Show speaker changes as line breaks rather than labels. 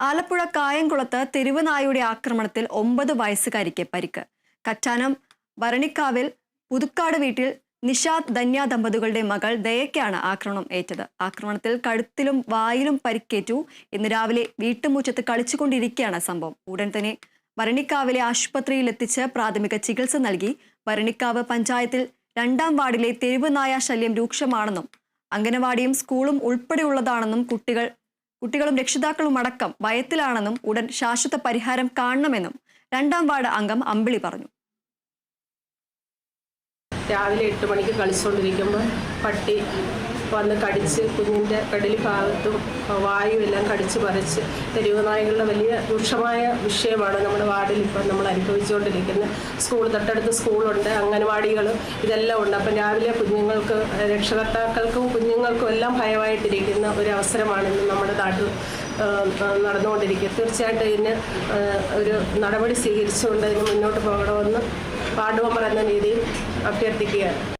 ആലപ്പുഴ കായംകുളത്ത് തെരുവുനായുടെ ആക്രമണത്തിൽ ഒമ്പത് വയസ്സുകാരിക്ക് പരിക്ക്. കറ്റാനം വരണിക്കാവിൽ പുതുക്കാട് വീട്ടിൽ നിഷാദ് ധന്യ ദമ്പതികളുടെ മകൾ ദയയ്ക്കാണ് ആക്രമണം ഏറ്റത്. ആക്രമണത്തിൽ കഴുത്തിലും വായിലും പരിക്കേറ്റു. ഇന്ന് രാവിലെ വീട്ടുമുറ്റത്ത് കളിച്ചുകൊണ്ടിരിക്കുകയാണ് സംഭവം. ഉടൻ തന്നെ വരണിക്കാവിലെ ആശുപത്രിയിൽ എത്തിച്ച് പ്രാഥമിക ചികിത്സ നൽകി. വരണിക്കാവ് പഞ്ചായത്തിൽ രണ്ടാം വാർഡിലെ തെരുവ് നായ ശല്യം രൂക്ഷമാണെന്നും അംഗനവാടിയും സ്കൂളും ഉൾപ്പെടെയുള്ളതാണെന്നും കുട്ടികൾ കുട്ടികളും രക്ഷിതാക്കളും അടക്കം ഭയത്തിലാണെന്നും ഉടൻ ശാശ്വത പരിഹാരം കാണണമെന്നും രണ്ടാം വാർഡ് അംഗം അമ്പിളി പറഞ്ഞു
രാവിലെ എട്ട് മണിക്ക് കളിച്ചുകൊണ്ടിരിക്കുമ്പോൾ പട്ടി വന്ന് കടിച്ച് കുഞ്ഞിന്റെ കടലി ഭാഗത്തും വായു എല്ലാം കടിച്ച് പറിച്ച് തെരുവ് നായകളുടെ വലിയ രൂക്ഷമായ വിഷയമാണ് നമ്മുടെ വാർഡിൽ ഇപ്പം നമ്മൾ അനുഭവിച്ചുകൊണ്ടിരിക്കുന്നത്. സ്കൂൾ തൊട്ടടുത്ത് സ്കൂളുണ്ട് അംഗൻവാടികൾ ഇതെല്ലാം ഉണ്ട്. അപ്പം രാവിലെ കുഞ്ഞുങ്ങൾക്ക് രക്ഷകർത്താക്കൾക്കും കുഞ്ഞുങ്ങൾക്കും എല്ലാം ഭയമായിട്ടിരിക്കുന്ന ഒരു അവസരമാണ് ഇന്ന് നമ്മുടെ നാട്ടിൽ നടന്നുകൊണ്ടിരിക്കുക തീർച്ചയായിട്ടും ഇതിന് ഒരു നടപടി സ്വീകരിച്ചുകൊണ്ട് ഇതിന് മുന്നോട്ട് പോകണമെന്ന് വാർഡ് മെമ്പർ എന്ന രീതിയിൽ അഭ്യർത്ഥിക്കുകയാണ്.